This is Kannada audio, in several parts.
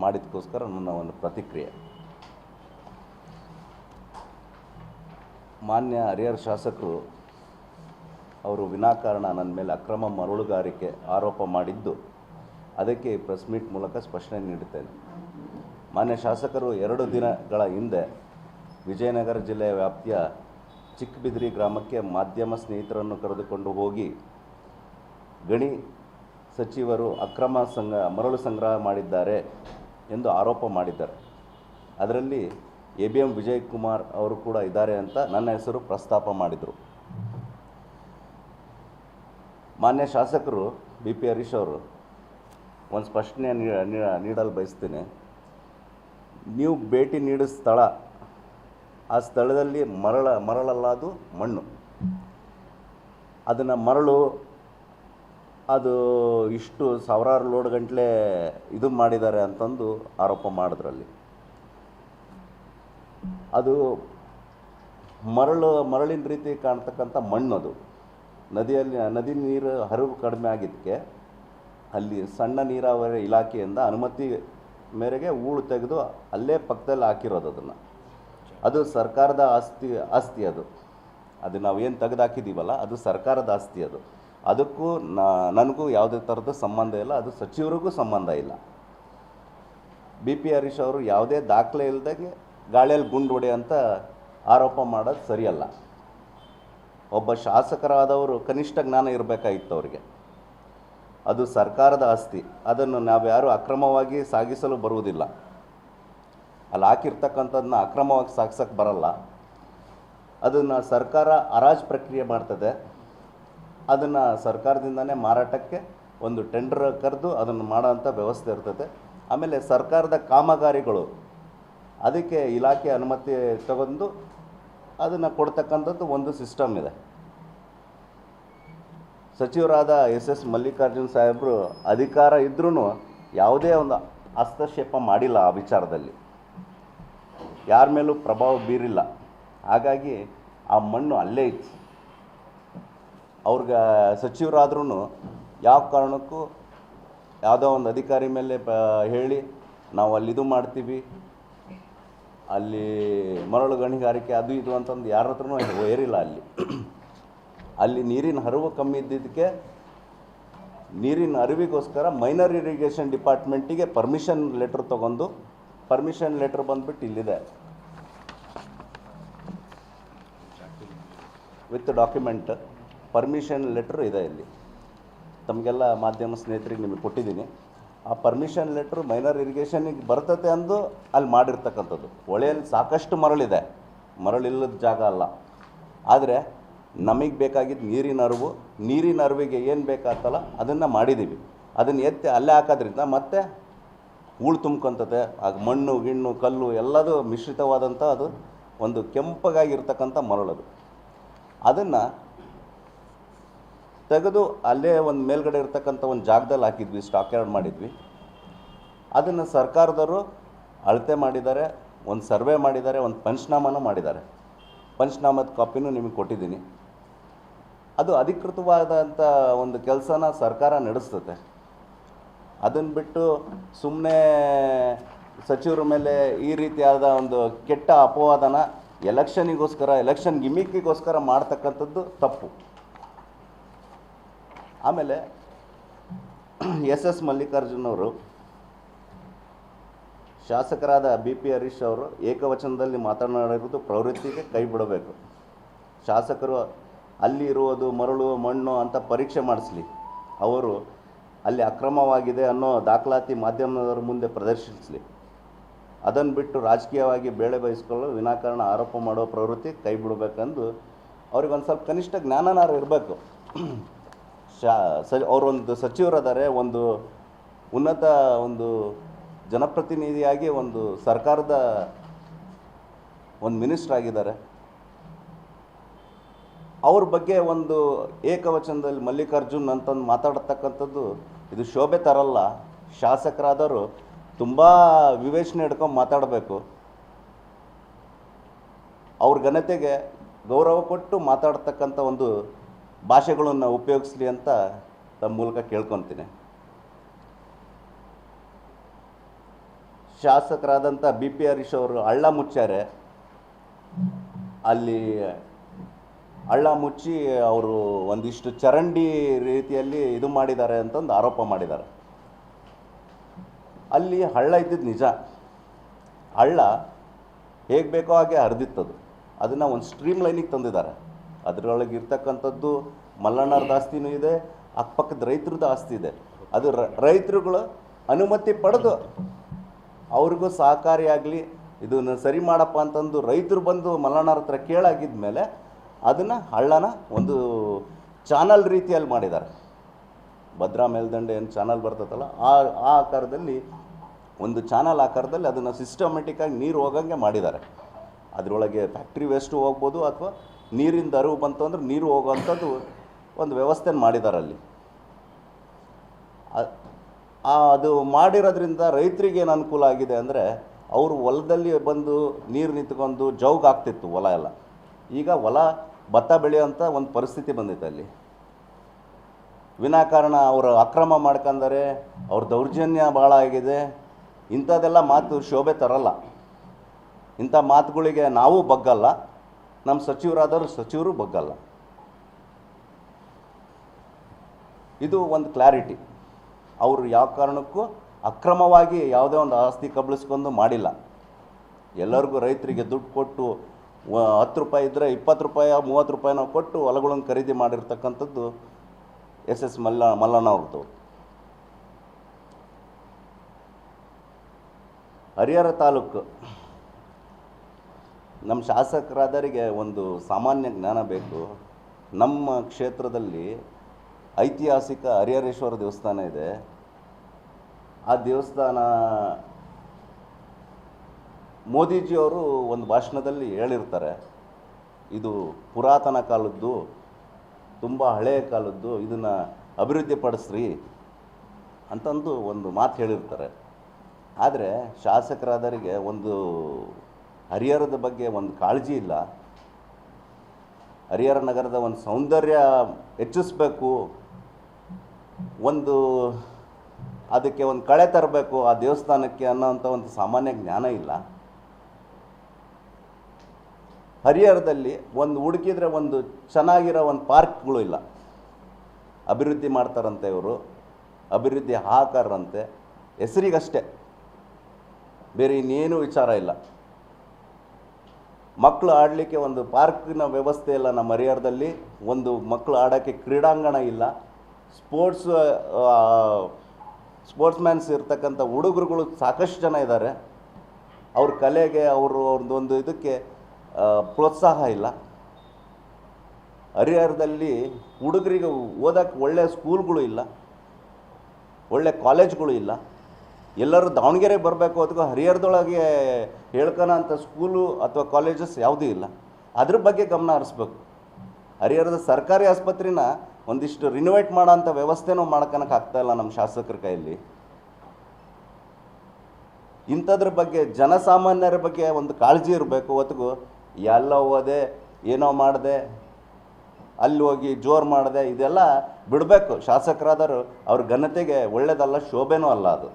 ಮಾಡಿದ್ದಕ್ಕೋಸ್ಕರ ನನ್ನ ಒಂದು ಪ್ರತಿಕ್ರಿಯೆ. ಮಾನ್ಯ ಹರಿಹರ ಶಾಸಕರು, ಅವರು ವಿನಾಕಾರಣ ನನ್ನ ಮೇಲೆ ಅಕ್ರಮ ಮರಳುಗಾರಿಕೆ ಆರೋಪ ಮಾಡಿದ್ದು, ಅದಕ್ಕೆ ಪ್ರೆಸ್ ಮೀಟ್ ಮೂಲಕ ಸ್ಪಷ್ಟನೆ ನೀಡುತ್ತೇನೆ. ಮಾನ್ಯ ಶಾಸಕರು, ಎರಡು ದಿನಗಳ ಹಿಂದೆ ವಿಜಯನಗರ ಜಿಲ್ಲೆಯ ವ್ಯಾಪ್ತಿಯ ಚಿಕ್ಕಬಿದಿರಿ ಗ್ರಾಮಕ್ಕೆ ಮಾಧ್ಯಮ ಸ್ನೇಹಿತರನ್ನು ಕರೆದುಕೊಂಡು ಹೋಗಿ ಗಣಿ ಸಚಿವರು ಅಕ್ರಮ ಸಂಗ ಮರಳು ಸಂಗ್ರಹ ಮಾಡಿದ್ದಾರೆ. ಎಂದು ಆರೋಪ ಮಾಡಿದ್ದಾರೆ. ಅದರಲ್ಲಿ A B M Vijay Kumar ಅವರು ಕೂಡ ಇದ್ದಾರೆ ಅಂತ ನನ್ನ ಹೆಸರು ಪ್ರಸ್ತಾಪ ಮಾಡಿದರು. ಮಾನ್ಯ ಶಾಸಕರು ಬಿ ಪಿ ಹರೀಶ್ ಅವರು, ಒಂದು ಸ್ಪಷ್ಟನೆ ನೀಡಲು ಬಯಸ್ತೀನಿ. ನೀವು ಭೇಟಿ ನೀಡಿದ ಸ್ಥಳ, ಆ ಸ್ಥಳದಲ್ಲಿ ಮರಳ, ಮರಳಲ್ಲಾದು ಮಣ್ಣು. ಅದನ್ನು ಮರಳು ಅದು ಇಷ್ಟು ಸಾವಿರಾರು ಲೋಡ್ ಗಂಟಲೆ ಇದು ಮಾಡಿದ್ದಾರೆ ಅಂತಂದು ಆರೋಪ ಮಾಡಿದ್ರಲ್ಲಿ. ಅದು ಮರಳು, ಮರಳಿನ ರೀತಿ ಕಾಣ್ತಕ್ಕಂಥ ಮಣ್ಣು ಅದು. ನದಿಯಲ್ಲಿ, ನದಿ ನೀರು ಹರಿವು ಕಡಿಮೆ ಆಗಿದ್ದಕ್ಕೆ ಅಲ್ಲಿ ಸಣ್ಣ ನೀರಾವರಿ ಇಲಾಖೆಯಿಂದ ಅನುಮತಿ ಮೇರೆಗೆ ಹೂಳು ತೆಗೆದು ಅಲ್ಲೇ ಪಕ್ಕದಲ್ಲಿ ಹಾಕಿರೋದು ಅದನ್ನು. ಅದು ಸರ್ಕಾರದ ಆಸ್ತಿ ಆಸ್ತಿ ಅದು. ಅದು ನಾವೇನು ತೆಗೆದು ಹಾಕಿದ್ದೀವಲ್ಲ ಅದು ಸರ್ಕಾರದ ಆಸ್ತಿ ಅದು. ಅದಕ್ಕೂ ನನಗೂ ಯಾವುದೇ ಥರದ ಸಂಬಂಧ ಇಲ್ಲ, ಅದು ಸಚಿವರಿಗೂ ಸಂಬಂಧ ಇಲ್ಲ. ಬಿ ಪಿ ಹರೀಶ್ ಅವರು ಯಾವುದೇ ದಾಖಲೆ ಇಲ್ಲದಾಗೆ ಗಾಳಿಯಲ್ಲಿ ಗುಂಡು ಹೊಡೆ ಅಂತ ಆರೋಪ ಮಾಡೋದು ಸರಿಯಲ್ಲ. ಒಬ್ಬ ಶಾಸಕರಾದವರು ಕನಿಷ್ಠ ಜ್ಞಾನ ಇರಬೇಕಾಗಿತ್ತು ಅವರಿಗೆ. ಅದು ಸರ್ಕಾರದ ಆಸ್ತಿ, ಅದನ್ನು ನಾವು ಅಕ್ರಮವಾಗಿ ಸಾಗಿಸಲು ಬರುವುದಿಲ್ಲ. ಅಲ್ಲಿ ಹಾಕಿರ್ತಕ್ಕಂಥದ್ದನ್ನ ಅಕ್ರಮವಾಗಿ ಸಾಗಿಸೋಕ್ಕೆ ಬರಲ್ಲ. ಅದನ್ನು ಸರ್ಕಾರ ಹರಾಜು ಪ್ರಕ್ರಿಯೆ ಮಾಡ್ತದೆ. ಅದನ್ನು ಸರ್ಕಾರದಿಂದನೇ ಮಾರಾಟಕ್ಕೆ ಒಂದು ಟೆಂಡರ್ ಕರೆದು ಅದನ್ನು ಮಾಡೋಂಥ ವ್ಯವಸ್ಥೆ ಇರ್ತದೆ. ಆಮೇಲೆ ಸರ್ಕಾರದ ಕಾಮಗಾರಿಗಳು, ಅದಕ್ಕೆ ಇಲಾಖೆ ಅನುಮತಿ ತಗೊಂಡು ಅದನ್ನು ಕೊಡ್ತಕ್ಕಂಥದ್ದು ಒಂದು ಸಿಸ್ಟಮ್ ಇದೆ. ಸಚಿವರಾದ ಎಸ್ ಎಸ್ ಮಲ್ಲಿಕಾರ್ಜುನ್ ಸಾಹೇಬರು ಅಧಿಕಾರ ಇದ್ರೂ ಯಾವುದೇ ಒಂದು ಹಸ್ತಕ್ಷೇಪ ಮಾಡಿಲ್ಲ ಆ ವಿಚಾರದಲ್ಲಿ. ಯಾರ ಮೇಲೂ ಪ್ರಭಾವ ಬೀರಿಲ್ಲ. ಹಾಗಾಗಿ ಆ ಮಣ್ಣು ಅಲ್ಲೇ ಇತ್ತು. ಅವ್ರಿಗೆ ಸಚಿವರಾದ್ರೂ ಯಾವ ಕಾರಣಕ್ಕೂ ಯಾವುದೋ ಒಂದು ಅಧಿಕಾರಿ ಮೇಲೆ ಪ ಹೇಳಿ ನಾವು ಅಲ್ಲಿ ಇದು ಮಾಡ್ತೀವಿ. ಅಲ್ಲಿ ಮರಳು ಗಣಿಗಾರಿಕೆ ಅದು ಇದು ಅಂತಂದು ಯಾರ ಹತ್ರನೂ ಏರಿಲ್ಲ ಅಲ್ಲಿ. ಅಲ್ಲಿ ನೀರಿನ ಹರಿವು ಕಮ್ಮಿ ಇದ್ದಿದ್ದಕ್ಕೆ ನೀರಿನ ಅರಿವಿಗೋಸ್ಕರ ಮೈನರ್ ಇರಿಗೇಷನ್ ಡಿಪಾರ್ಟ್ಮೆಂಟಿಗೆ ಪರ್ಮಿಷನ್ ಲೆಟ್ರ್ ತೊಗೊಂಡು ಪರ್ಮಿಷನ್ ಲೆಟ್ರ್ ಬಂದ್ಬಿಟ್ಟು ಇಲ್ಲಿದೆ. With document. ಪರ್ಮಿಷನ್ ಲೆಟ್ರ್ ಇದೆ ಇಲ್ಲಿ. ತಮಗೆಲ್ಲ ಮಾಧ್ಯಮ ಸ್ನೇಹಿತರಿಗೆ ನಿಮಗೆ ಕೊಟ್ಟಿದ್ದೀನಿ. ಆ ಪರ್ಮಿಷನ್ ಲೆಟ್ರ್ ಮೈನರ್ ಇರಿಗೇಷನಿಗೆ ಬರ್ತತೆ ಅಂದು ಅಲ್ಲಿ ಮಾಡಿರ್ತಕ್ಕಂಥದ್ದು. ಹೊಳೆಯಲ್ಲಿ ಸಾಕಷ್ಟು ಮರಳಿದೆ. ಮರಳಿಲ್ಲದ ಜಾಗ ಅಲ್ಲ. ಆದರೆ ನಮಗೆ ಬೇಕಾಗಿದ್ದು ನೀರಿನ ಅರಿವು, ನೀರಿನ ಅರಿವಿಗೆ ಏನು ಬೇಕಾಗ್ತಲ್ಲ ಅದನ್ನು ಮಾಡಿದ್ದೀವಿ ಅದನ್ನು ಎತ್ತಿ ಅಲ್ಲೇ ಹಾಕೋದ್ರಿಂದ ಮತ್ತೆ ಹೂಳು ತುಂಬ್ಕೊಂತತೆ, ಆಗ ಮಣ್ಣು, ಗಿಣ್ಣು, ಕಲ್ಲು ಎಲ್ಲದೂ ಮಿಶ್ರಿತವಾದಂಥ ಅದು ಒಂದು ಕೆಂಪಗಾಗಿರ್ತಕ್ಕಂಥ ಮರಳದು. ಅದನ್ನು ತೆಗೆದು ಅಲ್ಲೇ ಒಂದು ಮೇಲ್ಗಡೆ ಇರ್ತಕ್ಕಂಥ ಒಂದು ಜಾಗದಲ್ಲಿ ಹಾಕಿದ್ವಿ ಸ್ಟಾಕ್ ಯಾರ್ಡ್ ಮಾಡಿದ್ವಿ. ಅದನ್ನು ಸರ್ಕಾರದವರು ಅಳತೆ ಮಾಡಿದ್ದಾರೆ, ಒಂದು ಸರ್ವೆ ಮಾಡಿದ್ದಾರೆ, ಒಂದು ಪಂಚನಾಮನೂ ಮಾಡಿದ್ದಾರೆ. ಪಂಚನಾಮದ ಕಾಪಿನೂ ನಿಮಗೆ ಕೊಟ್ಟಿದ್ದೀನಿ. ಅದು ಅಧಿಕೃತವಾದಂಥ ಒಂದು ಕೆಲಸನ ಸರ್ಕಾರ ನಡೆಸ್ತತೆ ಅದನ್ನು ಬಿಟ್ಟು ಸುಮ್ಮನೆ ಸಚಿವರ ಮೇಲೆ ಈ ರೀತಿಯಾದ ಒಂದು ಕೆಟ್ಟ ಅಪವಾದನ ಎಲೆಕ್ಷನಿಗೋಸ್ಕರ ಎಲೆಕ್ಷನ್ ಗಿಮಿಕ್ಕಿಗೋಸ್ಕರ ಮಾಡ್ತಕ್ಕಂಥದ್ದು ತಪ್ಪು. ಆಮೇಲೆ ಎಸ್ ಎಸ್ ಮಲ್ಲಿಕಾರ್ಜುನ್ ಅವರು ಶಾಸಕರಾದ ಬಿ ಪಿ ಹರೀಶ್ ಅವರು ಏಕವಚನದಲ್ಲಿ ಮಾತನಾಡಿರುವುದು ಪ್ರವೃತ್ತಿಗೆ ಕೈ ಬಿಡಬೇಕು. ಶಾಸಕರು ಅಲ್ಲಿ ಇರುವುದು ಮರಳು ಮಣ್ಣು ಅಂತ ಪರೀಕ್ಷೆ ಮಾಡಿಸ್ಲಿ. ಅವರು ಅಲ್ಲಿ ಅಕ್ರಮವಾಗಿದೆ ಅನ್ನೋ ದಾಖಲಾತಿ ಮಾಧ್ಯಮದವರ ಮುಂದೆ ಪ್ರದರ್ಶಿಸಲಿ. ಅದನ್ನು ಬಿಟ್ಟು ರಾಜಕೀಯವಾಗಿ ಬೇಳೆ ಬಯಸ್ಕೊಳ್ಳೋ ವಿನಾಕಾರಣ ಆರೋಪ ಮಾಡೋ ಪ್ರವೃತ್ತಿ ಕೈ ಬಿಡಬೇಕಂದು ಅವ್ರಿಗೆ ಒಂದು ಸ್ವಲ್ಪ ಕನಿಷ್ಠ ಜ್ಞಾನನಾರು ಇರಬೇಕು. ಶಾ ಸ ಅವರೊಂದು ಸಚಿವರಾದರೆ, ಒಂದು ಉನ್ನತ ಒಂದು ಜನಪ್ರತಿನಿಧಿಯಾಗಿ ಒಂದು ಸರ್ಕಾರದ ಒಂದು ಮಿನಿಸ್ಟರ್ ಆಗಿದ್ದಾರೆ. ಅವ್ರ ಬಗ್ಗೆ ಒಂದು ಏಕವಚನದಲ್ಲಿ ಮಲ್ಲಿಕಾರ್ಜುನ್ ಅಂತಂದು ಮಾತಾಡತಕ್ಕಂಥದ್ದು ಇದು ಶೋಭೆ ತರಲ್ಲ. ಶಾಸಕರಾದವರು ತುಂಬ ವಿವೇಚನೆ ಹಿಡ್ಕೊಂಡು ಮಾತಾಡಬೇಕು. ಅವ್ರ ಘನತೆಗೆ ಗೌರವ ಕೊಟ್ಟು ಮಾತಾಡ್ತಕ್ಕಂಥ ಒಂದು ಭಾಷೆಗಳನ್ನು ಉಪಯೋಗಿಸ್ಲಿ ಅಂತ ತಮ್ಮ ಮೂಲಕ ಕೇಳ್ಕೊತೀನಿ. ಶಾಸಕರಾದಂಥ ಬಿ ಪಿ ಹರೀಶ್ ಅವರು ಹಳ್ಳ ಮುಚ್ಚಾರೆ. ಅಲ್ಲಿ ಹಳ್ಳ ಮುಚ್ಚಿ ಅವರು ಒಂದಿಷ್ಟು ಚರಂಡಿ ರೀತಿಯಲ್ಲಿ ಇದು ಮಾಡಿದ್ದಾರೆ ಅಂತಂದು ಆರೋಪ ಮಾಡಿದ್ದಾರೆ. ಅಲ್ಲಿ ಹಳ್ಳ ಇದ್ದಿದ್ದು ನಿಜ. ಹಳ್ಳ ಹೇಗೆ ಬೇಕೋ ಹಾಗೆ ಹರಿದಿತ್ತದು. ಅದನ್ನು ಒಂದು ಸ್ಟ್ರೀಮ್ ಲೈನಿಗೆ ತಂದಿದ್ದಾರೆ. ಅದರೊಳಗೆ ಇರ್ತಕ್ಕಂಥದ್ದು ಮಲ್ಲಣ್ಣವ್ರದ್ದು ಆಸ್ತಿನೂ ಇದೆ, ಅಕ್ಕಪಕ್ಕದ ರೈತರದ್ದು ಆಸ್ತಿ ಇದೆ. ಅದು ರೈತರುಗಳು ಅನುಮತಿ ಪಡೆದು ಅವ್ರಿಗೂ ಸಹಕಾರಿಯಾಗಲಿ ಇದನ್ನು ಸರಿ ಮಾಡಪ್ಪ ಅಂತಂದು ರೈತರು ಬಂದು ಮಲ್ಲಣ್ಣವ್ರ ಹತ್ರ ಕೇಳಾಗಿದ್ದ ಮೇಲೆ ಅದನ್ನು ಹಳ್ಳನ ಒಂದು ಚಾನಲ್ ರೀತಿಯಲ್ಲಿ ಮಾಡಿದ್ದಾರೆ. ಭದ್ರಾ ಮೇಲ್ದಂಡೆ ಏನು ಚಾನಲ್ ಬರ್ತದಲ್ಲ, ಆ ಆ ಆಕಾರದಲ್ಲಿ ಒಂದು ಚಾನಲ್ ಆಕಾರದಲ್ಲಿ ಅದನ್ನು ಸಿಸ್ಟಮೆಟಿಕ್ಕಾಗಿ ನೀರು ಹೋಗಂಗೆ ಮಾಡಿದ್ದಾರೆ. ಅದರೊಳಗೆ ಫ್ಯಾಕ್ಟ್ರಿ ವೇಸ್ಟು ಹೋಗ್ಬೋದು ಅಥವಾ ನೀರಿಂದ ಅರಿವು ಬಂತು ಅಂದ್ರೆ ನೀರು ಹೋಗುವಂಥದ್ದು ಒಂದು ವ್ಯವಸ್ಥೆ ಮಾಡಿದ್ದಾರೆ ಅಲ್ಲಿ. ಅದು ಮಾಡಿರೋದ್ರಿಂದ ರೈತರಿಗೆ ಏನು ಅನುಕೂಲ ಆಗಿದೆ ಅಂದರೆ ಅವರು ಹೊಲದಲ್ಲಿ ಬಂದು ನೀರು ನಿಂತ್ಕೊಂಡು ಜೌಗ್ ಆಗ್ತಿತ್ತು ಹೊಲ ಎಲ್ಲ. ಈಗ ಹೊಲ ಭತ್ತ ಬೆಳೆಯೋಂಥ ಒಂದು ಪರಿಸ್ಥಿತಿ ಬಂದಿತ್ತು ಅಲ್ಲಿ. ವಿನಾಕಾರಣ ಅವರು ಅಕ್ರಮ ಮಾಡ್ಕೊಂಡರೆ ಅವ್ರ ದೌರ್ಜನ್ಯ ಭಾಳ ಆಗಿದೆ. ಇಂಥದ್ದೆಲ್ಲ ಮಾತು ಶೋಭೆ ತರಲ್ಲ. ಇಂಥ ಮಾತುಗಳಿಗೆ ನಾವು ಬಗ್ಗಲ್ಲ. ನಮ್ಮ ಸಚಿವರಾದವರು ಸಚಿವರು ಬಗ್ಗಲ್ಲ. ಇದು ಒಂದು ಕ್ಲಾರಿಟಿ ಅವರು ಯಾವ ಕಾರಣಕ್ಕೂ ಅಕ್ರಮವಾಗಿ ಯಾವುದೇ ಒಂದು ಆಸ್ತಿ ಕಬಳಿಸ್ಕೊಂಡು ಮಾಡಿಲ್ಲ. ಎಲ್ಲರಿಗೂ ರೈತರಿಗೆ ದುಡ್ಡು ಕೊಟ್ಟು ಹತ್ತು ರೂಪಾಯಿ ಇದ್ದರೆ ಇಪ್ಪತ್ತು ರೂಪಾಯಿ, ಮೂವತ್ತು ರೂಪಾಯಿನ ಕೊಟ್ಟು ಹೊಲಗಳನ್ನು ಖರೀದಿ ಮಾಡಿರ್ತಕ್ಕಂಥದ್ದು ಎಸ್ ಎಸ್ ಮಲ್ಲ, ಮಲ್ಲಣ್ಣ ಅವ್ರದ್ದು. ಹರಿಹರ ತಾಲೂಕು ನಮ್ಮ ಶಾಸಕರಾದರಿಗೆ ಒಂದು ಸಾಮಾನ್ಯ ಜ್ಞಾನ ಬೇಕು. ನಮ್ಮ ಕ್ಷೇತ್ರದಲ್ಲಿ ಐತಿಹಾಸಿಕ ಹರಿಹರೇಶ್ವರ ದೇವಸ್ಥಾನ ಇದೆ. ಆ ದೇವಸ್ಥಾನ ಮೋದಿಜಿಯವರು ಒಂದು ಭಾಷಣದಲ್ಲಿ ಹೇಳಿರ್ತಾರೆ. ಇದು ಪುರಾತನ ಕಾಲದ್ದು, ತುಂಬ ಹಳೆಯ ಕಾಲದ್ದು, ಇದನ್ನು ಅಭಿವೃದ್ಧಿಪಡಿಸ್ರಿ ಅಂತಂದು ಒಂದು ಮಾತು ಹೇಳಿರ್ತಾರೆ. ಆದರೆ ಶಾಸಕರಾದರಿಗೆ ಒಂದು ಹರಿಹರದ ಬಗ್ಗೆ ಒಂದು ಕಾಳಜಿ ಇಲ್ಲ. ಹರಿಹರ ನಗರದ ಒಂದು ಸೌಂದರ್ಯ ಹೆಚ್ಚಿಸ್ಬೇಕು. ಒಂದು ಅದಕ್ಕೆ ಒಂದು ಕಳೆ ತರಬೇಕು ಆ ದೇವಸ್ಥಾನಕ್ಕೆ ಅನ್ನೋವಂಥ ಒಂದು ಸಾಮಾನ್ಯ ಜ್ಞಾನ ಇಲ್ಲ. ಹರಿಹರದಲ್ಲಿ ಒಂದು ಹುಡುಕಿದ್ರೆ ಒಂದು ಚೆನ್ನಾಗಿರೋ ಒಂದು ಪಾರ್ಕ್ಗಳು ಇಲ್ಲ. ಅಭಿವೃದ್ಧಿ ಮಾಡ್ತಾರಂತೆ ಇವರು. ಅಭಿವೃದ್ಧಿ ಹಾಕಾರಂತೆ ಹೆಸರಿಗಷ್ಟೇ. ಬೇರೆ ಇನ್ನೇನು ವಿಚಾರ ಇಲ್ಲ. ಮಕ್ಕಳು ಆಡಲಿಕ್ಕೆ ಒಂದು ಪಾರ್ಕಿನ ವ್ಯವಸ್ಥೆ ಇಲ್ಲ ನಮ್ಮ ಹರಿಹರದಲ್ಲಿ ಒಂದು ಮಕ್ಕಳು ಆಡೋಕ್ಕೆ ಕ್ರೀಡಾಂಗಣ ಇಲ್ಲ. ಸ್ಪೋರ್ಟ್ಸ್ ಸ್ಪೋರ್ಟ್ಸ್ ಮ್ಯಾನ್ಸ್ ಇರ್ತಕ್ಕಂಥ ಹುಡುಗರುಗಳು ಸಾಕಷ್ಟು ಜನ ಇದ್ದಾರೆ. ಅವ್ರ ಕಲೆಗೆ, ಅವರು ಅವ್ರದ್ದೊಂದು ಇದಕ್ಕೆ ಪ್ರೋತ್ಸಾಹ ಇಲ್ಲ. ಹರಿಹರದಲ್ಲಿ ಹುಡುಗರಿಗೆ ಓದೋಕ್ಕೆ ಒಳ್ಳೆಯ ಸ್ಕೂಲ್ಗಳು ಇಲ್ಲ. ಒಳ್ಳೆ ಕಾಲೇಜ್ಗಳು ಇಲ್ಲ. ಎಲ್ಲರೂ ದಾವಣಗೆರೆಗೆ ಬರಬೇಕು ಅದಕ್ಕೂ ಹರಿಹರದೊಳಗೆ ಹೇಳ್ಕೊಳೋ ಅಂಥ ಸ್ಕೂಲು ಅಥವಾ ಕಾಲೇಜಸ್ ಯಾವುದೂ ಇಲ್ಲ. ಅದ್ರ ಬಗ್ಗೆ ಗಮನ ಹರಿಸ್ಬೇಕು. ಹರಿಹರದ ಸರ್ಕಾರಿ ಆಸ್ಪತ್ರೆನ ಒಂದಿಷ್ಟು ರಿನೋವೇಟ್ ಮಾಡೋ ಅಂಥ ವ್ಯವಸ್ಥೆನೂ ಮಾಡ್ಕೊಳಕ್ಕೆ ಇಲ್ಲ ನಮ್ಮ ಶಾಸಕರ ಕೈಯಲ್ಲಿ. ಇಂಥದ್ರ ಬಗ್ಗೆ ಜನಸಾಮಾನ್ಯರ ಬಗ್ಗೆ ಒಂದು ಕಾಳಜಿ ಇರಬೇಕು. ಹೊತ್ತಿಗೂ ಎಲ್ಲ ಹೋದೆ, ಏನೋ ಮಾಡಿದೆ, ಅಲ್ಲಿ ಹೋಗಿ ಜೋರು ಮಾಡಿದೆ, ಇದೆಲ್ಲ ಬಿಡಬೇಕು. ಶಾಸಕರಾದರೂ ಅವ್ರ ಘನತೆಗೆ ಒಳ್ಳೆಯದಲ್ಲ ಶೋಭೆನೂ ಅಲ್ಲ ಅದು.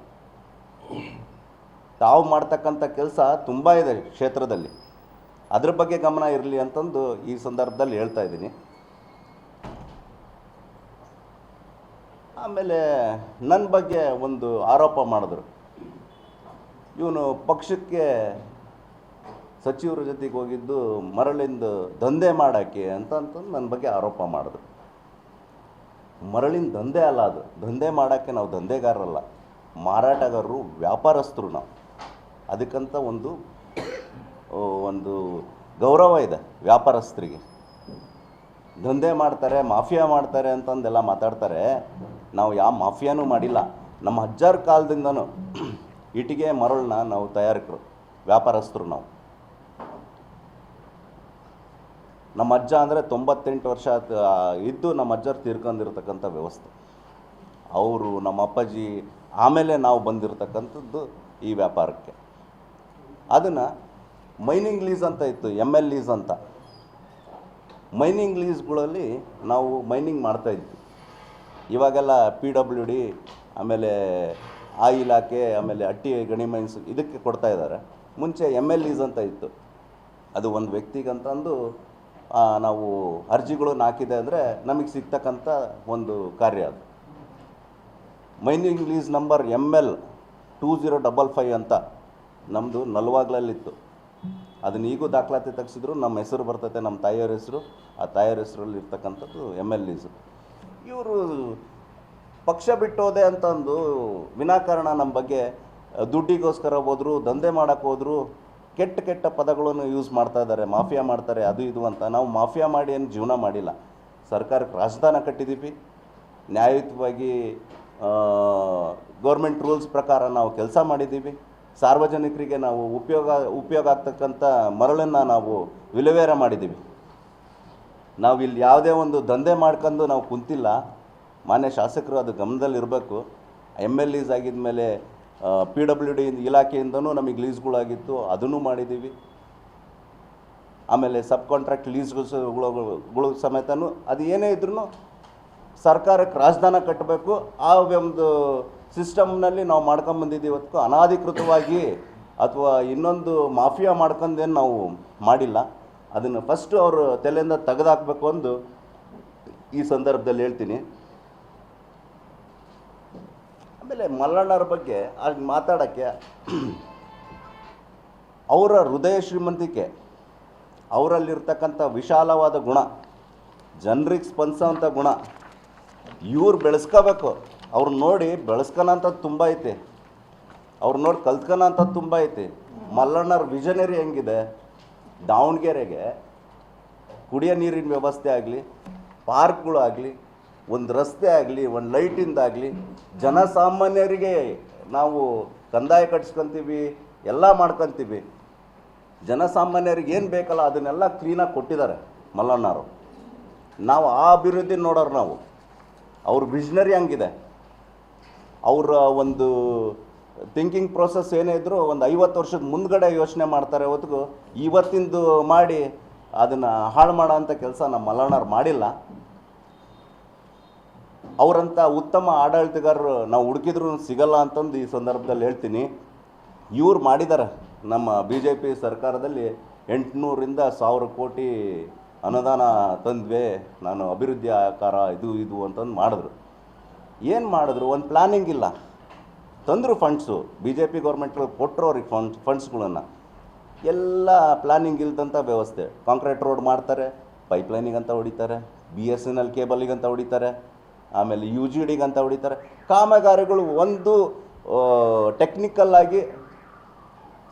ತಾವು ಮಾಡ್ತಕ್ಕಂಥ ಕೆಲಸ ತುಂಬ ಇದೆ ಕ್ಷೇತ್ರದಲ್ಲಿ. ಅದ್ರ ಬಗ್ಗೆ ಗಮನ ಇರಲಿ ಅಂತಂದು ಈ ಸಂದರ್ಭದಲ್ಲಿ ಹೇಳ್ತಾ ಇದ್ದೀನಿ. ಆಮೇಲೆ ನನ್ನ ಬಗ್ಗೆ ಒಂದು ಆರೋಪ ಮಾಡಿದ್ರು. ಇವನು ಪಕ್ಷಕ್ಕೆ ಸಚಿವರ ಜೊತೆಗೆ ಹೋಗಿದ್ದು ಮರಳಿಂದ ದಂಧೆ ಮಾಡೋಕ್ಕೆ ಅಂತ ಅಂತಂದು ನನ್ನ ಬಗ್ಗೆ ಆರೋಪ ಮಾಡಿದ್ರು. ಮರಳಿನ ದಂಧೆ ಅಲ್ಲ ಅದು. ದಂಧೆ ಮಾಡೋಕ್ಕೆ ನಾವು ದಂಧೆಗಾರರಲ್ಲ. ಮಾರಾಟಗಾರರು, ವ್ಯಾಪಾರಸ್ಥರು ನಾವು. ಅದಕ್ಕಂತ ಒಂದು ಒಂದು ಗೌರವ ಇದೆ ವ್ಯಾಪಾರಸ್ಥರಿಗೆ. ದಂಧೆ ಮಾಡ್ತಾರೆ, ಮಾಫಿಯಾ ಮಾಡ್ತಾರೆ ಅಂತಂದೆಲ್ಲ ಮಾತಾಡ್ತಾರೆ. ನಾವು ಯಾವ ಮಾಫಿಯಾನೂ ಮಾಡಿಲ್ಲ. ನಮ್ಮ ಅಜ್ಜಾರ ಕಾಲದಿಂದನೂ ಇಟ್ಟಿಗೆ ಮರಳನ್ನ ನಾವು ತಯಾರಕರು, ವ್ಯಾಪಾರಸ್ಥರು ನಾವು. ನಮ್ಮ ಅಜ್ಜ ಅಂದರೆ ತೊಂಬತ್ತೆಂಟು ವರ್ಷ ಇದ್ದು ನಮ್ಮ ಅಜ್ಜರು ತೀರ್ಕೊಂಡಿರ್ತಕ್ಕಂಥ ವ್ಯವಸ್ಥೆ. ಅವರು, ನಮ್ಮ ಅಪ್ಪಾಜಿ, ಆಮೇಲೆ ನಾವು ಬಂದಿರತಕ್ಕಂಥದ್ದು ಈ ವ್ಯಾಪಾರಕ್ಕೆ. ಅದನ್ನು ಮೈನಿಂಗ್ ಲೀಸ್ ಅಂತ ಇತ್ತು ಎಂ ಎಲ್ ಲೀಸ್ ಅಂತ. ಮೈನಿಂಗ್ ಲೀಸ್ಗಳಲ್ಲಿ ನಾವು ಮೈನಿಂಗ್ ಮಾಡ್ತಾಯಿದ್ವಿ ಇವಾಗೆಲ್ಲ ಪಿ ಡಬ್ಲ್ಯೂ ಡಿ ಆಮೇಲೆ ಆ ಇಲಾಖೆ, ಆಮೇಲೆ ಅಟ್ಟಿ ಗಣಿ ಮೈನ್ಸ್ ಇದಕ್ಕೆ ಕೊಡ್ತಾ ಇದ್ದಾರೆ ಮುಂಚೆ ಎಂ ಎಲ್ ಈಸ್ ಅಂತ ಇತ್ತು. ಅದು ಒಂದು ವ್ಯಕ್ತಿಗಂತಂದು ನಾವು ಅರ್ಜಿಗಳನ್ನು ಹಾಕಿದೆ ಅಂದರೆ ನಮಗೆ ಸಿಗ್ತಕ್ಕಂಥ ಒಂದು ಕಾರ್ಯ ಅದು. Mining lease number M L two zero double five ಅಂತ. ನಮ್ಮದು ನಲ್ವಾಗ್ಲಲ್ಲಿತ್ತು. ಅದನ್ನ ಈಗೂ ದಾಖಲಾತಿ ತೆಗೆಸಿದ್ರು, ನಮ್ಮ ಹೆಸರು ಬರ್ತೈತೆ, ನಮ್ಮ ತಾಯಿಯವ್ರ ಹೆಸರು, ಆ ತಾಯಿಯವ್ರ ಹೆಸರಲ್ಲಿ ಇರ್ತಕ್ಕಂಥದ್ದು ಎಂ ಎಲ್ ಎಸು ಇವರು ಪಕ್ಷ ಬಿಟ್ಟೋದೆ ಅಂತಂದು ವಿನಾಕಾರಣ ನಮ್ಮ ಬಗ್ಗೆ, ದುಡ್ಡಿಗೋಸ್ಕರ ಹೋದ್ರು, ದಂಧೆ ಮಾಡೋಕ್ಕೆ ಹೋದ್ರು, ಕೆಟ್ಟ ಕೆಟ್ಟ ಪದಗಳನ್ನು ಯೂಸ್ ಮಾಡ್ತಾ ಇದ್ದಾರೆ, ಮಾಫಿಯಾ ಮಾಡ್ತಾರೆ, ಅದು ಇದು ಅಂತ. ನಾವು ಮಾಫಿಯಾ ಮಾಡಿ ಏನು ಜೀವನ ಮಾಡಿಲ್ಲ. ಸರ್ಕಾರಕ್ಕೆ ರಾಜಧಾನ ಕಟ್ಟಿದ್ದೀವಿ ನ್ಯಾಯಯುತವಾಗಿ ಗೌರ್ಮೆಂಟ್ ರೂಲ್ಸ್ ಪ್ರಕಾರ ನಾವು ಕೆಲಸ ಮಾಡಿದ್ದೀವಿ ಸಾರ್ವಜನಿಕರಿಗೆ ನಾವು ಉಪಯೋಗ ಉಪಯೋಗ ಆಗ್ತಕ್ಕಂಥ ಮರಳನ್ನು ನಾವು ವಿಲೇವೇರ ಮಾಡಿದ್ದೀವಿ. ನಾವು ಇಲ್ಲಿ ಯಾವುದೇ ಒಂದು ದಂಧೆ ಮಾಡ್ಕೊಂಡು ನಾವು ಕುಂತಿಲ್ಲ. ಮಾನ್ಯ ಶಾಸಕರು ಅದು ಗಮನದಲ್ಲಿರಬೇಕು ಎಂ ಎಲ್ ಈಸ್ ಆಗಿದ ಮೇಲೆ ಪಿ ಡಬ್ಲ್ಯೂ ಡಿ ಇಲಾಖೆಯಿಂದನೂ ನಮಗೆ ಲೀಸ್ಗಳಾಗಿತ್ತು, ಅದನ್ನು ಮಾಡಿದ್ದೀವಿ. ಆಮೇಲೆ ಸಬ್ ಕಾಂಟ್ರಾಕ್ಟ್ ಲೀಸ್ಗಳು ಸಮೇತನೂ, ಅದು ಏನೇ ಇದ್ರೂ ಸರ್ಕಾರಕ್ಕೆ ರಾಜಧಾನ ಕಟ್ಟಬೇಕು ಆ ಒಂದು ಸಿಸ್ಟಮ್ನಲ್ಲಿ ನಾವು ಮಾಡ್ಕೊಂಬಂದಿದ್ದೀವಿ ಇವತ್ತು ಅನಾಧಿಕೃತವಾಗಿ ಅಥವಾ ಇನ್ನೊಂದು ಮಾಫಿಯಾ ಮಾಡ್ಕೊಂಡೇನು ನಾವು ಮಾಡಿಲ್ಲ. ಅದನ್ನು ಫಸ್ಟು ಅವರು ತಲೆಯಿಂದ ತೆಗೆದಾಕಬೇಕು ಅಂದು ಈ ಸಂದರ್ಭದಲ್ಲಿ ಹೇಳ್ತೀನಿ. ಆಮೇಲೆ ಮಲ್ಲಣ್ಣರ ಬಗ್ಗೆ ಅಲ್ಲಿ ಮಾತಾಡೋಕ್ಕೆ ಅವರ ಹೃದಯ ಶ್ರೀಮಂತಿಕೆ, ಅವರಲ್ಲಿರ್ತಕ್ಕಂಥ ವಿಶಾಲವಾದ ಗುಣ, ಜನರಿಗೆ ಸ್ಪಂದಿಸೋವಂಥ ಗುಣ, ಇವ್ರು ಬೆಳೆಸ್ಕೋಬೇಕು. ಅವ್ರು ನೋಡಿ ಬೆಳೆಸ್ಕೊಳಂಥದ್ದು ತುಂಬ ಐತೆ. ಅವ್ರು ನೋಡಿ ಕಲ್ತ್ಕೊಳಂಥದ್ದು ತುಂಬ ಐತಿ. ಮಲ್ಲಣ್ಣವ್ರ ವಿಷನರಿ ಹೆಂಗಿದೆ? ದಾವಣಗೆರೆಗೆ ಕುಡಿಯೋ ನೀರಿನ ವ್ಯವಸ್ಥೆ ಆಗಲಿ ಪಾರ್ಕ್ಗಳಾಗಲಿ ಒಂದು ರಸ್ತೆ ಆಗಲಿ, ಒಂದು ಲೈಟಿಂದಾಗಲಿ ಜನಸಾಮಾನ್ಯರಿಗೆ ನಾವು ಕಂದಾಯ ಕಟ್ಸ್ಕೊತೀವಿ, ಎಲ್ಲ ಮಾಡ್ಕೊತೀವಿ. ಜನಸಾಮಾನ್ಯರಿಗೆ ಏನು ಬೇಕಲ್ಲ ಅದನ್ನೆಲ್ಲ ಕ್ಲೀನಾಗಿ ಕೊಟ್ಟಿದ್ದಾರೆ ಮಲ್ಲಣ್ಣವರು. ನಾವು ಆ ಅಭಿವೃದ್ಧಿ ನೋಡೋರು ನಾವು. ಅವ್ರ ವಿಷ್ನರಿ ಹಂಗಿದೆ. ಅವರ ಒಂದು ಥಿಂಕಿಂಗ್ ಪ್ರೋಸೆಸ್ ಏನೇ ಇದ್ದರೂ ಒಂದು ಐವತ್ತು ವರ್ಷದ ಮುಂದ್ಗಡೆ ಯೋಚನೆ ಮಾಡ್ತಾರೆ ಹೊತ್ತಿಗೂ ಇವತ್ತಿಂದು ಮಾಡಿ ಅದನ್ನು ಹಾಳು ಮಾಡೋ ಅಂಥ ಕೆಲಸ ನಮ್ಮ ಮಲ್ಲಣ್ಣವ್ರು ಮಾಡಿಲ್ಲ. ಅವರಂಥ ಉತ್ತಮ ಆಡಳಿತಗಾರರು ನಾವು ಹುಡುಕಿದ್ರು ಸಿಗಲ್ಲ ಅಂತಂದು ಈ ಸಂದರ್ಭದಲ್ಲಿ ಹೇಳ್ತೀನಿ. ಇವ್ರು ಮಾಡಿದ್ದಾರೆ ನಮ್ಮ ಬಿ ಜೆ ಪಿ ಸರ್ಕಾರದಲ್ಲಿ ಎಂಟುನೂರಿಂದ ಸಾವಿರ ಕೋಟಿ ಅನುದಾನ ತಂದ್ವಿ. ನಾನು ಅಭಿವೃದ್ಧಿ ಆಕಾರ ಇದು ಇದು ಅಂತಂದು ಮಾಡಿದ್ರು. ಏನು ಮಾಡಿದ್ರು? ಒಂದು ಪ್ಲಾನಿಂಗ್ ಇಲ್ಲ. ತಂದರು ಫಂಡ್ಸು ಬಿ ಜೆ ಪಿ ಗೌರ್ಮೆಂಟ್ಗಳು ಕೊಟ್ಟರು ಅವ್ರಿಗೆ ಫಂಡ್ಸ್ ಫಂಡ್ಸ್ಗಳನ್ನು ಎಲ್ಲ ಪ್ಲಾನಿಂಗ್ ಇಲ್ದಂಥ ವ್ಯವಸ್ಥೆ. ಕಾಂಕ್ರೀಟ್ ರೋಡ್ ಮಾಡ್ತಾರೆ ಪೈಪ್ಲೈನಿಗೆ ಅಂತ ಹೊಡಿತಾರೆ ಬಿ ಎಸ್ ಎನ್ ಎಲ್ ಕೇಬಲಿಗಂತ ಹೊಡಿತಾರೆ, ಆಮೇಲೆ ಯು ಜಿ ಡಿಗೆ ಅಂತ ಹೊಡಿತಾರೆ. ಕಾಮಗಾರಿಗಳು ಒಂದು ಟೆಕ್ನಿಕಲ್ ಆಗಿ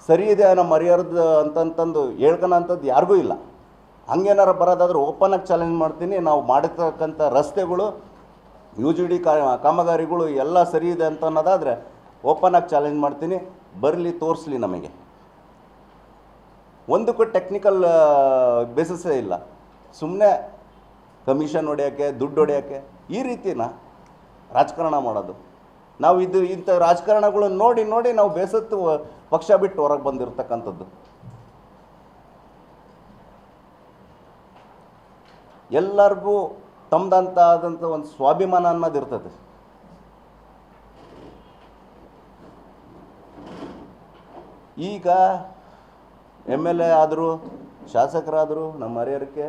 ಸರಿ ಇದೆ ನಮ್ಮ ಮರ್ಯಾದ ಅಂತಂತಂದು ಹೇಳ್ಕೊಳಂಥದ್ದು ಯಾರಿಗೂ ಇಲ್ಲ. ಹಂಗೇನಾರು ಬರೋದಾದ್ರೆ ಓಪನಾಗಿ ಚಾಲೆಂಜ್ ಮಾಡ್ತೀನಿ. ನಾವು ಮಾಡಿರ್ತಕ್ಕಂಥ ರಸ್ತೆಗಳು ಯು ಜಿ ಡಿ ಕಾಮಗಾರಿಗಳು ಎಲ್ಲ ಸರಿ ಇದೆ ಅಂತ ಅನ್ನೋದಾದರೆ ಆಗಿ ಚಾಲೆಂಜ್ ಮಾಡ್ತೀನಿ. ಬರಲಿ, ತೋರಿಸ್ಲಿ ನಮಗೆ. ಒಂದಕ್ಕೂ ಟೆಕ್ನಿಕಲ್ ಬೇಸಿಸೇ ಇಲ್ಲ. ಸುಮ್ಮನೆ ಕಮಿಷನ್ ಹೊಡೆಯೋಕ್ಕೆ ದುಡ್ಡು ಹೊಡೆಯೋಕ್ಕೆ ಈ ರೀತಿನ ರಾಜಕಾರಣ ಮಾಡೋದು. ನಾವು ಇದು, ಇಂಥ ರಾಜಕಾರಣಗಳನ್ನು ನೋಡಿ ನೋಡಿ ನಾವು ಬೇಸತ್ತು ಪಕ್ಷ ಬಿಟ್ಟು ಹೊರಗೆ ಬಂದಿರತಕ್ಕಂಥದ್ದು. ಎಲ್ಲರಿಗೂ ತಮ್ಮದಂತ ಆದಂಥ ಒಂದು ಸ್ವಾಭಿಮಾನ ಅನ್ನೋದು ಇರ್ತದೆ. ಈಗ ಎಂ ಎಲ್ ಎ ಆದರೂ, ಶಾಸಕರಾದರೂ, ನಮ್ಮ ಹರಿಹರಕ್ಕೆ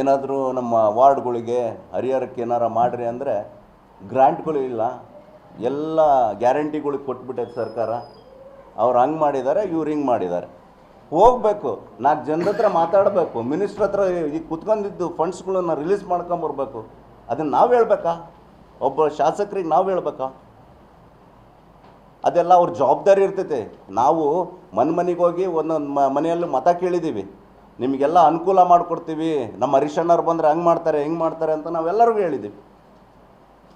ಏನಾದರೂ ನಮ್ಮ ವಾರ್ಡ್ಗಳಿಗೆ ಹರಿಹರಕ್ಕೆ ಏನಾರ ಮಾಡಿರಿ ಅಂದರೆ ಗ್ರ್ಯಾಂಟ್ಗಳು ಇಲ್ಲ. ಎಲ್ಲ ಗ್ಯಾರಂಟಿಗಳಿಗೆ ಕೊಟ್ಬಿಟ್ಟೈತೆ ಸರ್ಕಾರ. ಅವ್ರು ಹಂಗೆ ಮಾಡಿದ್ದಾರೆ, ಇವ್ರು ಹಿಂಗೆ ಮಾಡಿದ್ದಾರೆ. ಹೋಗಬೇಕು. ನಾಲ್ಕು ಜನರ ಹತ್ರ ಮಾತಾಡಬೇಕು. ಮಿನಿಸ್ಟ್ರ್ ಹತ್ರ ಈಗ ಕುತ್ಕೊಂಡಿದ್ದು ಫಂಡ್ಸ್ಗಳನ್ನು ರಿಲೀಸ್ ಮಾಡ್ಕೊಂಬರ್ಬೇಕು ಅದನ್ನು ನಾವು ಹೇಳ್ಬೇಕಾ? ಒಬ್ಬ ಶಾಸಕರಿಗೆ ನಾವು ಹೇಳ್ಬೇಕಾ? ಅದೆಲ್ಲ ಅವ್ರ ಜವಾಬ್ದಾರಿ ಇರ್ತೈತೆ. ನಾವು ಮನ್ ಮನೆಗೆ ಹೋಗಿ ಒಂದೊಂದು ಮನೆಯಲ್ಲಿ ಮತ ಕೇಳಿದ್ದೀವಿ ನಿಮಗೆಲ್ಲ ಅನುಕೂಲ ಮಾಡಿಕೊಡ್ತೀವಿ. ನಮ್ಮ ಹರಿಶಣ್ಣವ್ರು ಬಂದರೆ ಹಂಗೆ ಮಾಡ್ತಾರೆ, ಹೆಂಗೆ ಮಾಡ್ತಾರೆ ಅಂತ ನಾವೆಲ್ಲರಿಗೂ ಹೇಳಿದ್ದೀವಿ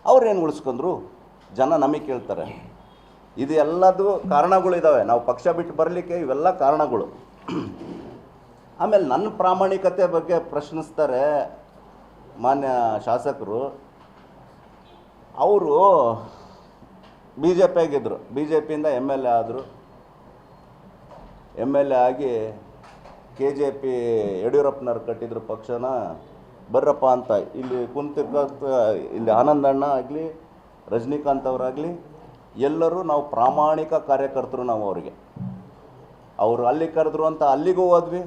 ಅವ್ರೇನು ಉಳಿಸ್ಕೊಂಡ್ರು? ಜನ ನಮಗೆ ಕೇಳ್ತಾರೆ. ಇದು ಎಲ್ಲದು ಕಾರಣಗಳಿದ್ದಾವೆ ನಾವು ಪಕ್ಷ ಬಿಟ್ಟು ಬರಲಿಕ್ಕೆ ಇವೆಲ್ಲ ಕಾರಣಗಳು. ಆಮೇಲೆ ನನ್ನ ಪ್ರಾಮಾಣಿಕತೆ ಬಗ್ಗೆ ಪ್ರಶ್ನಿಸ್ತಾರೆ ಮಾನ್ಯ ಶಾಸಕರು. ಅವರು ಬಿ ಜೆ ಪಿ ಆಗಿದ್ದರು ಬಿ ಜೆ ಪಿಯಿಂದ ಎಂ ಎಲ್ ಎ ಆದರು. ಎಂ ಎಲ್ ಎ ಆಗಿ ಕೆ ಜೆ ಪಿ ಯಡಿಯೂರಪ್ಪನವ್ರು ಕಟ್ಟಿದ್ರು ಪಕ್ಷನ. ಬರ್ರಪ್ಪ ಅಂತ ಇಲ್ಲಿ ಕುಂತಿರ್ಕ ಇಲ್ಲಿ ಆನಂದಣ್ಣ ಆಗಲಿ, ರಜನಿಕಾಂತ್ ಅವರಾಗಲಿ ಎಲ್ಲರೂ ನಾವು ಪ್ರಾಮಾಣಿಕ ಕಾರ್ಯಕರ್ತರು ನಾವು ಅವರಿಗೆ. ಅವರು ಅಲ್ಲಿ ಕರೆದ್ರು ಅಂತ ಅಲ್ಲಿಗೂ ಹೋದ್ವಿ.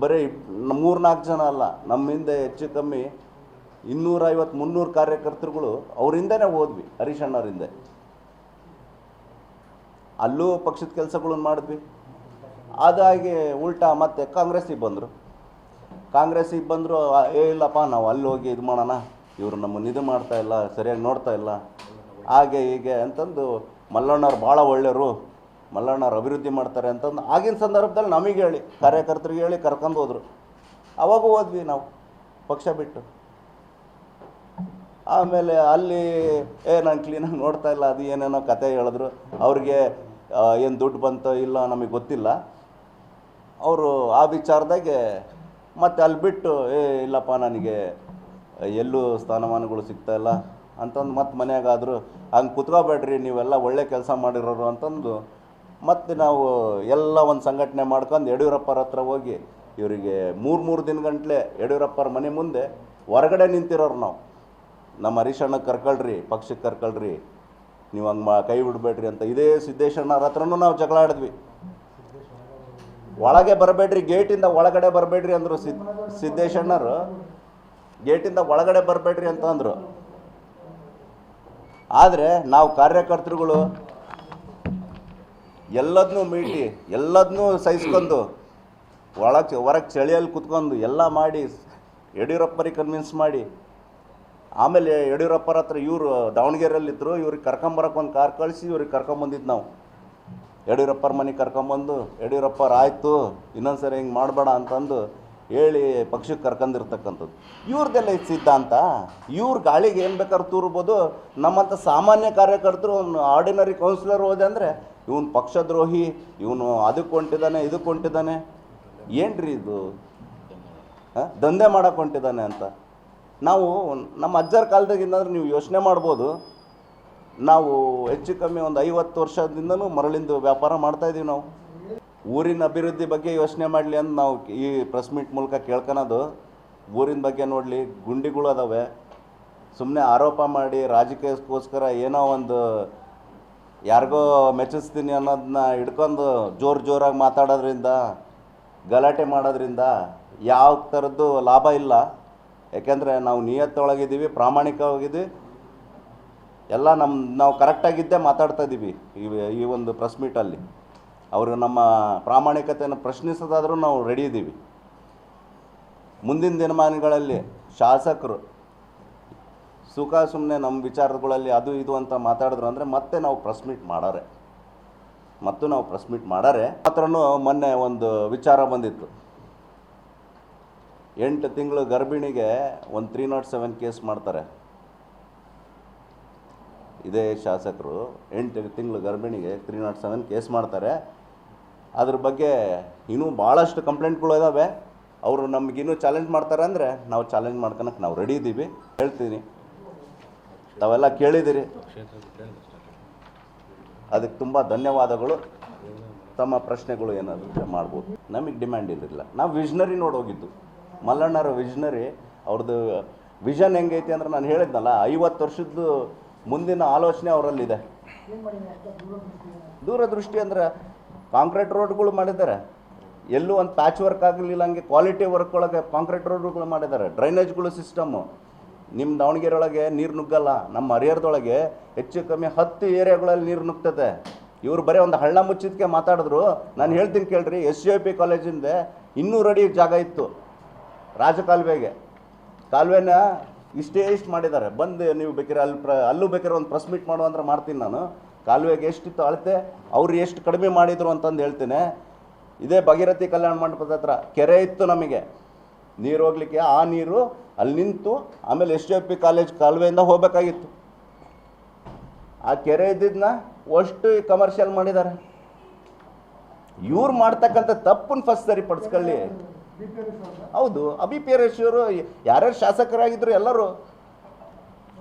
ಬರೀ ಮೂರ್ನಾಲ್ಕು ಜನ ಅಲ್ಲ, ನಮ್ಮ ಹಿಂದೆ ಹೆಚ್ಚು ಕಮ್ಮಿ ಇನ್ನೂರೈವತ್ತು, ಮುನ್ನೂರು ಕಾರ್ಯಕರ್ತರುಗಳು ಅವರಿಂದನೇ ಹೋದ್ವಿ, ಹರೀಶ್ ಅಣ್ಣವ್ರ ಅಲ್ಲೂ ಪಕ್ಷದ ಕೆಲಸಗಳನ್ನು ಮಾಡಿದ್ವಿ. ಅದಾಗಿ ಉಲ್ಟಾ ಮತ್ತೆ ಕಾಂಗ್ರೆಸ್ಸಿಗೆ ಬಂದರು. ಕಾಂಗ್ರೆಸ್ಸಿಗೆ ಬಂದರು ಏ, ಇಲ್ಲಪ್ಪ, ನಾವು ಅಲ್ಲಿ ಹೋಗಿ ಇದು ಮಾಡೋಣ, ಇವರು ನಮ್ಮನ್ನು ಇದು ಮಾಡ್ತಾ ಇಲ್ಲ, ಸರಿಯಾಗಿ ನೋಡ್ತಾ ಇಲ್ಲ. ಹಾಗೆ ಹೀಗೆ ಅಂತಂದು ಮಲ್ಲಣ್ಣವ್ರು ಭಾಳ ಒಳ್ಳೆಯವರು. ಮಲ್ಲಣ್ಣವ್ರು ಅಭಿವೃದ್ಧಿ ಮಾಡ್ತಾರೆ ಅಂತಂದು ಆಗಿನ ಸಂದರ್ಭದಲ್ಲಿ ನಮಗೆ ಹೇಳಿ, ಕಾರ್ಯಕರ್ತರಿಗೆ ಹೇಳಿ ಕರ್ಕೊಂಡು ಹೋದರು. ಅವಾಗೂ ಹೋದ್ವಿ ನಾವು, ಪಕ್ಷ ಬಿಟ್ಟು. ಆಮೇಲೆ ಅಲ್ಲಿ, ಏ, ನಾನು ಕ್ಲೀನಾಗಿ ನೋಡ್ತಾ ಇಲ್ಲ, ಅದು ಏನೇನೋ ಕತೆ ಹೇಳಿದ್ರು. ಅವ್ರಿಗೆ ಏನು ದುಡ್ಡು ಬಂತೋ ಇಲ್ಲ ನಮಗೆ ಗೊತ್ತಿಲ್ಲ. ಅವರು ಆ ವಿಚಾರದಾಗೆ ಮತ್ತೆ ಅಲ್ಲಿ ಬಿಟ್ಟು, ಏ, ಇಲ್ಲಪ್ಪ, ನನಗೆ ಎಲ್ಲೂ ಸ್ಥಾನಮಾನಗಳು ಸಿಗ್ತಾ ಇಲ್ಲ ಅಂತಂದು ಮತ್ತೆ ಮನೆಯಾಗಾದರೂ, ಹಂಗೆ ಕುತ್ಕೋಬೇಡ್ರಿ, ನೀವೆಲ್ಲ ಒಳ್ಳೆ ಕೆಲಸ ಮಾಡಿರೋರು ಅಂತಂದು ಮತ್ತೆ ನಾವು ಎಲ್ಲ ಒಂದು ಸಂಘಟನೆ ಮಾಡ್ಕೊಂಡು ಯಡಿಯೂರಪ್ಪರ ಹತ್ರ ಹೋಗಿ ಇವರಿಗೆ ಮೂರು ಮೂರು ದಿನ ಗಂಟ್ಲೆ ಯಡಿಯೂರಪ್ಪರ ಮನೆ ಮುಂದೆ ಹೊರಗಡೆ ನಿಂತಿರೋರು ನಾವು. ನಮ್ಮ ಹರೀಶಣ್ಣ ಕರ್ಕೊಳ್ರಿ ಪಕ್ಷಕ್ಕೆ ಕರ್ಕೊಳ್ರಿ, ನೀವು ಹಂಗೆ ಮಾ, ಕೈ ಬಿಡಬೇಡ್ರಿ ಅಂತ ಇದೇ ಸಿದ್ದೇಶಣ್ಣವ್ರ ಹತ್ರನೂ ನಾವು ಜಗಳ ಆಡಿದ್ವಿ. ಒಳಗೆ ಬರಬೇಡ್ರಿ, ಗೇಟಿಂದ ಒಳಗಡೆ ಬರಬೇಡ್ರಿ ಅಂದರು ಸಿದ್ ಸಿದ್ದೇಶಣ್ಣರು ಗೇಟಿಂದ ಒಳಗಡೆ ಬರಬೇಡ್ರಿ ಅಂತ ಅಂದರು. ಆದರೆ ನಾವು ಕಾರ್ಯಕರ್ತರುಗಳು ಎಲ್ಲದನ್ನೂ ಮೀಟಿ ಎಲ್ಲದನ್ನೂ ಸಹಿಸ್ಕೊಂಡು ಒಳಗೆ ಹೊರಗೆ ಚಳಿಯಲ್ಲಿ ಕುತ್ಕೊಂಡು ಎಲ್ಲ ಮಾಡಿ, ಯಡಿಯೂರಪ್ಪರಿಗೆ ಕನ್ವಿನ್ಸ್ ಮಾಡಿ. ಆಮೇಲೆ ಯಡಿಯೂರಪ್ಪರ ಹತ್ರ ಇವರು ದಾವಣಗೆರೆಯಲ್ಲಿದ್ದರು ಇವ್ರಿಗೆ ಕರ್ಕೊಂಬರಕ್ಕೆ ಒಂದು ಕಾರ್ ಕಳಿಸಿ, ಇವ್ರಿಗೆ ಕರ್ಕೊಂಬಂದಿದ್ದು ನಾವು. ಯಡಿಯೂರಪ್ಪರ ಮನೆಗೆ ಕರ್ಕೊಂಬಂದು ಯಡಿಯೂರಪ್ಪರ ಆಯಿತು ಇನ್ನೊಂದ್ಸರಿ ಹಿಂಗೆ ಮಾಡಬೇಡ ಅಂತಂದು ಹೇಳಿ ಪಕ್ಷಕ್ಕೆ ಕರ್ಕೊಂಡಿರ್ತಕ್ಕಂಥದ್ದು. ಇವ್ರದ್ದೆಲ್ಲ ಇದು ಸಿದ್ಧಾಂತ. ಇವ್ರ ಗಾಳಿಗೆ ಏನು ಬೇಕಾದ್ರೂ ತೂರ್ಬೋದು. ನಮ್ಮಂಥ ಸಾಮಾನ್ಯ ಕಾರ್ಯಕರ್ತರು ಆರ್ಡಿನರಿ ಕೌನ್ಸಿಲರ್ ಹೋದೆ ಅಂದರೆ ಇವನು ಪಕ್ಷದ್ರೋಹಿ, ಇವನು ಅದಕ್ಕೆ ಹೊಂಟಿದ್ದಾನೆ ಇದಕ್ಕೆ ಹೊಂಟಿದ್ದಾನೆ ಏನ್ರಿ ಇದು? ದಂಧೆ ಮಾಡಕ್ಕೆ ಹೊಂಟಿದ್ದಾನೆ ಅಂತ. ನಾವು ನಮ್ಮ ಅಜ್ಜರ ಕಾಲದಾಗಿಂದ ನೀವು ಯೋಚನೆ ಮಾಡ್ಬೋದು? ನಾವು ಹೆಚ್ಚು ಕಮ್ಮಿ ಒಂದು ಐವತ್ತು ವರ್ಷದಿಂದನೂ ಮರಳಿಂದು ವ್ಯಾಪಾರ ಮಾಡ್ತಾ ಇದೀವಿ ನಾವು. ಊರಿನ ಅಭಿವೃದ್ಧಿ ಬಗ್ಗೆ ಯೋಚನೆ ಮಾಡಲಿ ಅಂತ ನಾವು ಈ ಪ್ರೆಸ್ ಮೀಟ್ ಮೂಲಕ ಕೇಳ್ಕೊಳೋದು. ಊರಿನ ಬಗ್ಗೆ ನೋಡಲಿ, ಗುಂಡಿಗಳು ಅದಾವೆ. ಸುಮ್ಮನೆ ಆರೋಪ ಮಾಡಿ ರಾಜಕೀಯಕ್ಕೋಸ್ಕರ ಏನೋ ಒಂದು ಯಾರಿಗೋ ಮೆಚ್ಚಿಸ್ತೀನಿ ಅನ್ನೋದನ್ನ ಹಿಡ್ಕೊಂಡು ಜೋರು ಜೋರಾಗಿ ಮಾತಾಡೋದ್ರಿಂದ, ಗಲಾಟೆ ಮಾಡೋದ್ರಿಂದ ಯಾವ ಥರದ್ದು ಲಾಭ ಇಲ್ಲ. ಯಾಕೆಂದರೆ ನಾವು ನಿಯತ್ತೊಳಗಿದ್ದೀವಿ, ಪ್ರಾಮಾಣಿಕವಾಗಿದ್ದೀವಿ. ಎಲ್ಲ ನಮ್ಮ ನಾವು ಕರೆಕ್ಟಾಗಿದ್ದೇ ಮಾತಾಡ್ತಾ ಇದ್ದೀವಿ ಈ ಈ ಒಂದು ಪ್ರೆಸ್ ಮೀಟಲ್ಲಿ. ಅವರು ನಮ್ಮ ಪ್ರಾಮಾಣಿಕತೆಯನ್ನು ಪ್ರಶ್ನಿಸೋದಾದರೂ ನಾವು ರೆಡಿ ಇದ್ದೀವಿ. ಮುಂದಿನ ದಿನಮಾನಗಳಲ್ಲಿ ಶಾಸಕರು ಸುಖ ಸುಮ್ಮನೆ ನಮ್ಮ ವಿಚಾರಗಳಲ್ಲಿ ಅದು ಇದು ಅಂತ ಮಾತಾಡಿದ್ರು ಅಂದರೆ ಮತ್ತೆ ನಾವು ಪ್ರೆಸ್ ಮೀಟ್ ಮಾಡಾರೆ. ಮತ್ತು ನಾವು ಪ್ರೆಸ್ ಮೀಟ್ ಮಾಡಾರೆ. ಮಾತ್ರನೂ ಮೊನ್ನೆ ಒಂದು ವಿಚಾರ ಬಂದಿತ್ತು. ಎಂಟು ತಿಂಗಳು ಗರ್ಭಿಣಿಗೆ ಒಂದು ತ್ರೀ ನಾಟ್ ಸೆವೆನ್ ಕೇಸ್ ಮಾಡ್ತಾರೆ. ಇದೇ ಶಾಸಕರು ಎಂಟು ತಿಂಗಳು ಗರ್ಭಿಣಿಗೆ ತ್ರೀ ನಾಟ್ ಸೆವೆನ್ ಕೇಸ್ ಮಾಡ್ತಾರೆ. ಅದ್ರ ಬಗ್ಗೆ ಇನ್ನೂ ಭಾಳಷ್ಟು ಕಂಪ್ಲೇಂಟ್ಗಳು ಇದ್ದಾವೆ ಅವರು ನಮಗಿನ್ನೂ ಚಾಲೆಂಜ್ ಮಾಡ್ತಾರೆ ಅಂದರೆ ನಾವು ಚಾಲೆಂಜ್ ಮಾಡ್ಕೊಳಕ್ಕೆ ನಾವು ರೆಡಿ ಇದ್ದೀವಿ ಹೇಳ್ತೀನಿ. ತಾವೆಲ್ಲ ಕೇಳಿದ್ದೀರಿ ಅದಕ್ಕೆ ತುಂಬ ಧನ್ಯವಾದಗಳು. ತಮ್ಮ ಪ್ರಶ್ನೆಗಳು ಏನಾದರೂ ಮಾಡ್ಬೋದು. ನಮಗೆ ಡಿಮ್ಯಾಂಡ್ ಇದ್ದಿರಲಿಲ್ಲ ನಾವು ವಿಷ್ನರಿ ನೋಡೋಗಿದ್ದು ಮಲ್ಲಣ್ಣರ ವಿಷ್ನರಿ ಅವ್ರದ್ದು ವಿಷನ್ ಹೆಂಗೈತಿ ಅಂದ್ರೆ ನಾನು ಹೇಳಿದ್ನಲ್ಲ ಐವತ್ತು ವರ್ಷದ್ದು ಮುಂದಿನ ಆಲೋಚನೆ ಅವರಲ್ಲಿದೆ. ದೂರದೃಷ್ಟಿ ಅಂದ್ರೆ ಕಾಂಕ್ರೀಟ್ ರೋಡ್ಗಳು ಮಾಡಿದ್ದಾರೆ. ಎಲ್ಲೂ ಒಂದು ಪ್ಯಾಚ್ ವರ್ಕ್ ಆಗಲಿಲ್ಲ ಹಂಗೆ ಕ್ವಾಲಿಟಿ ವರ್ಕ್ ಒಳಗೆ ಕಾಂಕ್ರೀಟ್ ರೋಡ್ಗಳು ಮಾಡಿದ್ದಾರೆ. ಡ್ರೈನೇಜ್ಗಳು ಸಿಸ್ಟಮ್ಮು ನಿಮ್ಮ ದಾವಣಗೆರೆ ಒಳಗೆ ನೀರು ನುಗ್ಗಲ್ಲ, ನಮ್ಮ ಹರಿಹರದೊಳಗೆ ಹೆಚ್ಚು ಕಮ್ಮಿ ಹತ್ತು ಏರಿಯಾಗಳಲ್ಲಿ ನೀರು ನುಗ್ತದೆ. ಇವರು ಬರೀ ಒಂದು ಹಳ್ಳ ಮುಚ್ಚಿದ್ಕೆ ಮಾತಾಡಿದ್ರು. ನಾನು ಹೇಳ್ತೀನಿ ಕೇಳ್ರಿ ಎಸ್ ಐ ಪಿ ಕಾಲೇಜಿಂದ ಇನ್ನೂರು ಅಡಿ ಜಾಗ ಇತ್ತು, ರಾಜಕಾಲುವೆಗೆ. ಕಾಲುವೆನ ಇಷ್ಟೇ ಇಷ್ಟು ಮಾಡಿದ್ದಾರೆ. ಬಂದು ನೀವು ಬೇಕಾದ್ರೆ ಅಲ್ಲಿ ಪ್ರ, ಅಲ್ಲೂ ಬೇಕಾದ್ರೆ ಒಂದು ಪ್ರೆಸ್ ಮೀಟ್ ಮಾಡು ಅಂದ್ರೆ ಮಾಡ್ತೀನಿ ನಾನು. ಕಾಲುವೆಗೆ ಎಷ್ಟಿತ್ತು ಅಳತೆ, ಅವ್ರು ಎಷ್ಟು ಕಡಿಮೆ ಮಾಡಿದ್ರು ಅಂತಂದು ಹೇಳ್ತೇನೆ. ಇದೇ ಭಗೀರಥಿ ಕಲ್ಯಾಣ ಮಂಟಪದ ಹತ್ರ ಕೆರೆ ಇತ್ತು ನಮಗೆ. ನೀರು ಹೋಗ್ಲಿಕ್ಕೆ ಆ ನೀರು ಅಲ್ಲಿ ನಿಂತು ಆಮೇಲೆ S D F P college ಕಾಲುವೆಯಿಂದ ಹೋಗಬೇಕಾಗಿತ್ತು. ಆ ಕೆರೆ ಇದ್ದಿದ್ದನ್ನ ಅಷ್ಟು ಕಮರ್ಷಿಯಲ್ ಮಾಡಿದ್ದಾರೆ ಇವ್ರು ಮಾಡ್ತಕ್ಕಂಥ ತಪ್ಪನ್ನು ಫಸ್ಟ್ ಸರಿಪಡಿಸ್ಕೊಳ್ಳಿ ಹೌದು ಅಭಿ ಪೇರೇಶ್ವರು ಯಾರ್ಯಾರು ಶಾಸಕರಾಗಿದ್ರು ಎಲ್ಲರೂ.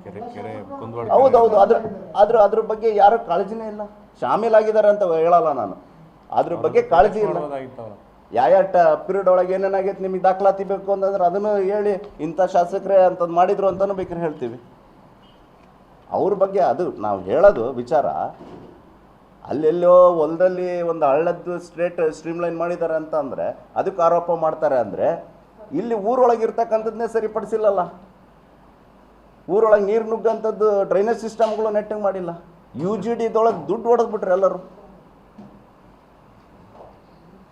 ಕೆರೆ ಕೆರೆ ಕುಂದವಾಡ ಹೌದು ಹೌದು ಅದ್ರ ಅದ್ರ ಅದ್ರ ಬಗ್ಗೆ ಯಾರು ಕಾಳಜಿನೇ ಇಲ್ಲ. ಶಾಮೀಲಾಗಿದ್ದಾರೆ ಅಂತ ಹೇಳಲ್ಲ ನಾನು. ಅದ್ರ ಬಗ್ಗೆ ಕಾಳಜಿ ಇಲ್ಲ. ಯಾವ ಪೀರಿಯಡ್ ಒಳಗೆ ಏನೇನಾಗೈತೆ ನಿಮಗೆ ದಾಖಲಾತಿ ಬೇಕು ಅಂತಂದ್ರೆ ಅದನ್ನು ಹೇಳಿ ಇಂಥ ಶಾಸಕರೇ ಅಂತಂದು ಮಾಡಿದ್ರು ಅಂತಲೂ ಬೇಕಾದ್ರೆ ಹೇಳ್ತೀವಿ. ಅವ್ರ ಬಗ್ಗೆ ಅದು ನಾವು ಹೇಳೋದು ವಿಚಾರ. ಅಲ್ಲೆಲ್ಲೋ ಹೊಲದಲ್ಲಿ ಒಂದು ಹಳ್ಳದ್ದು ಸ್ಟ್ರೇಟ್ ಸ್ಟ್ರೀಮ್ಲೈನ್ ಮಾಡಿದ್ದಾರೆ ಅಂತ ಅಂದರೆ ಅದಕ್ಕೆ ಆರೋಪ ಮಾಡ್ತಾರೆ ಅಂದರೆ ಇಲ್ಲಿ ಊರೊಳಗೆ ಇರ್ತಕ್ಕಂಥದ್ದನ್ನೇ ಸರಿಪಡಿಸಿಲ್ಲಲ್ಲ. ಊರೊಳಗೆ ನೀರು ನುಗ್ಗಂಥದ್ದು ಡ್ರೈನೇಜ್ ಸಿಸ್ಟಮ್ಗಳು ನೆಟ್ಟಿಂಗ್ ಮಾಡಿಲ್ಲ. ಯು ಜಿ ಡಿದೊಳಗೆ ದುಡ್ಡು ಹೊಡೆದ್ಬಿಟ್ರೆ ಎಲ್ಲರೂ.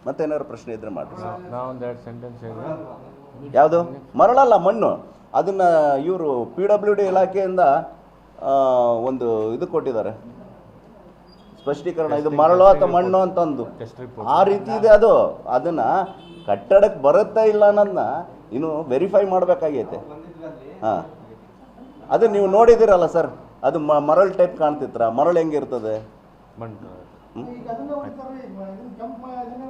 ಮತ್ತೇನಾದ್ರು ಪ್ರಶ್ನೆ ಇದ್ರೆ ಮಾಡಿ ಎರಡು ಸೆಂಟೆನ್ಸ್ ಯಾವುದು? ಮರಳಲ್ಲ ಮಣ್ಣು. ಅದನ್ನು ಇವರು ಪಿ ಡಬ್ಲ್ಯೂ ಡಿ ಇಲಾಖೆಯಿಂದ ಆ, ಒಂದು ಇದು ಕೊಟ್ಟಿದ್ದಾರೆ. ಸ್ಪಷ್ಟೀಕರಣ ಇದು ಮರಳು ಅಥವಾ ಮಣ್ಣು ಅಂತಂದು. ಟೆಸ್ಟ್ ರಿಪೋರ್ಟ್ ಆ ರೀತಿ ಇದೆ ಅದು. ಅದನ್ನ ಕಟ್ಟಡಕ್ಕೆ ಬರುತ್ತಾ ಇಲ್ಲ ಅನ್ನೋದನ್ನ ಇನ್ನು ವೆರಿಫೈ ಮಾಡಬೇಕಾಗೈತೆ. ಹಾಂ. ಅದು ನೀವು ನೋಡಿದ್ದೀರಲ್ಲ ಸರ್ ಅದು ಮ- ಮರಳು ಟೈಪ್ ಕಾಣ್ತಿತ್ರ? ಮರಳು ಹೆಂಗಿರ್ತದೆ? ಮಣ್ಣು.